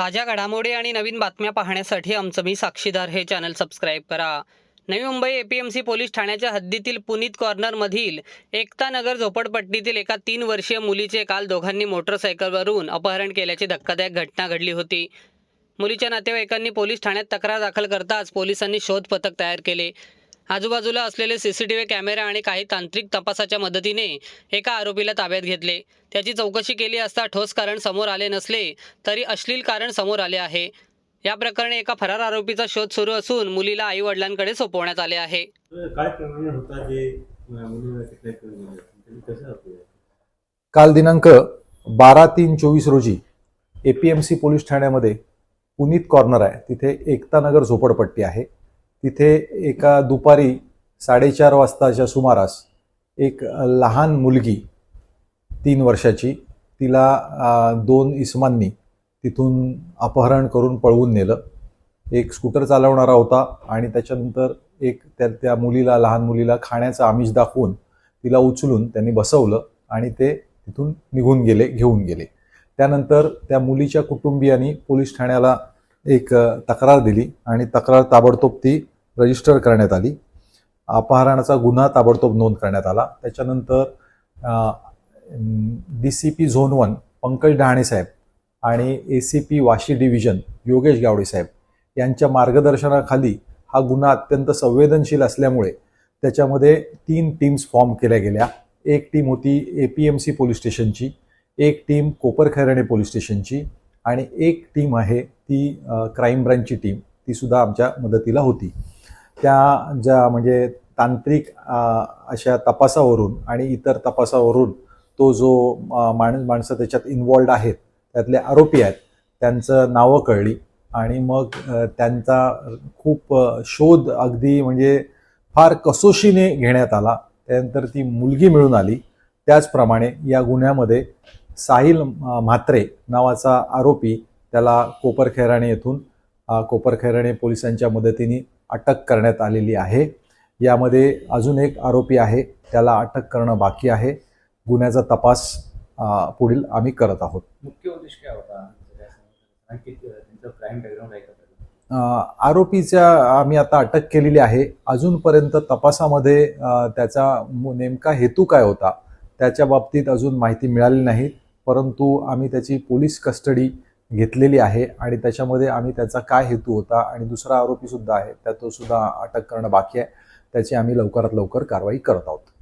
ताज्या घडामोडी आणि नवीन बातम्या पाहण्यासाठी आमचं मी साक्षीदार हे चॅनल सबस्क्राईब करा. नवी मुंबई एपीएमसी पोलीस ठाण्याच्या हद्दीतील पुनीत कॉर्नरमधील एकता नगर झोपडपट्टीतील एका तीन वर्षीय मुलीचे काल दोघांनी मोटरसायकलवरून अपहरण केल्याची धक्कादायक घटना घडली होती. मुलीच्या नातेवाईकांनी पोलीस ठाण्यात तक्रार दाखल करताच पोलिसांनी शोध पथक तयार केले. आजूबाजूला असलेले सीसीटीव्ही कॅमेरा आणि काही तांत्रिक तपासाच्या मदतीने एका आरोपीला ताब्यात घेतले. त्याची चौकशी केली असता ठोस कारण समोर आले नसले तरी अश्लील कारण समोर आले आहे. या प्रकरणी एका फरार आरोपीचा शोध सुरू असून मुलीला आई वडिलांकडे सोपवण्यात आले आहे. काल दिनांक बारा तीन चोवीस रोजी ए पी एम सी पोलीस ठाण्यामध्ये पुनीत कॉर्नर आहे. तिथे एकतानगर झोपडपट्टी आहे. तिथे एका दुपारी साडेचार वाजताच्या सुमारास एक लहान मुलगी तीन वर्षाची तिला दोन इसमांनी तिथून अपहरण करून पळवून नेलं. एक स्कूटर चालवणारा होता आणि त्याच्यानंतर एक त्या त्या मुलीला लहान मुलीला खाण्याचं आमिष दाखवून तिला उचलून त्यांनी बसवलं आणि ते तिथून निघून गेले घेऊन गेले. त्यानंतर त्या मुलीच्या कुटुंबियांनी पोलीस ठाण्याला एक तक्रार दिली आणि तक्रार ताबडतोब ती रजिस्टर करण्यात आली. अपहरणाचा गुन्हा ताबडतोब नोंद करण्यात आला. त्याच्यानंतर D C P zone one Pankaj Dahane साहेब आणि A C P Vashi division Yogesh Gawade साहेब यांच्या मार्गदर्शनाखाली हा गुन्हा अत्यंत संवेदनशील असल्यामुळे त्याच्यामध्ये तीन टीम्स फॉर्म केल्या गेल्या. एक टीम होती A P M C police स्टेशनची एक टीम कोपरखैरणे पोलीस स्टेशनची आणि एक टीम आहे ती क्राईम ब्रँचची टीम ती सुद्धा आमच्या मदतीला होती. त्या ज्या म्हणजे तांत्रिक अशा तपासावरून आणि इतर तपासावरून तो जो माणूस माणसं त्याच्यात इन्वॉल्ड आहेत त्यातले आरोपी आहेत त्यांचं नावं कळली आणि मग त्यांचा खूप शोध अगदी म्हणजे फार कसोशीने घेण्यात आला. त्यानंतर ती मुलगी मिळून आली. त्याचप्रमाणे या गुन्ह्यामध्ये साहिल म्हात्रे नावाचा आरोपी त्याला कोपरखैराणे येथून कोपरखैराणे पोलिसांच्या मदतीने अटक करण्यात आलेली आहे. यामध्ये अजून एक आरोपी आहे. त्याला अटक करणं बाकी आहे. गुन्ह्याचा तपास पुढील आम्ही करत आहोत. मुख्य उद्देश काय होता? आरोपीच्या आम्ही आता अटक केलेली आहे. अजूनपर्यंत तपासामध्ये त्याचा नेमका हेतू काय होता? त्याच्या बाबतीत अजून माहिती मिळाली नाही. परंतु आम्ही त्याची पोलीस कस्टडी घेतलेली आहे आणि त्याच्यामध्ये आम्ही त्याचा काय हेतू होता आणि दुसरा आरोपी सुद्धा आहे त्या तो सुद्धा अटक करणं बाकी आहे. त्याची आम्ही लवकरात लवकर कारवाई करत आहोत.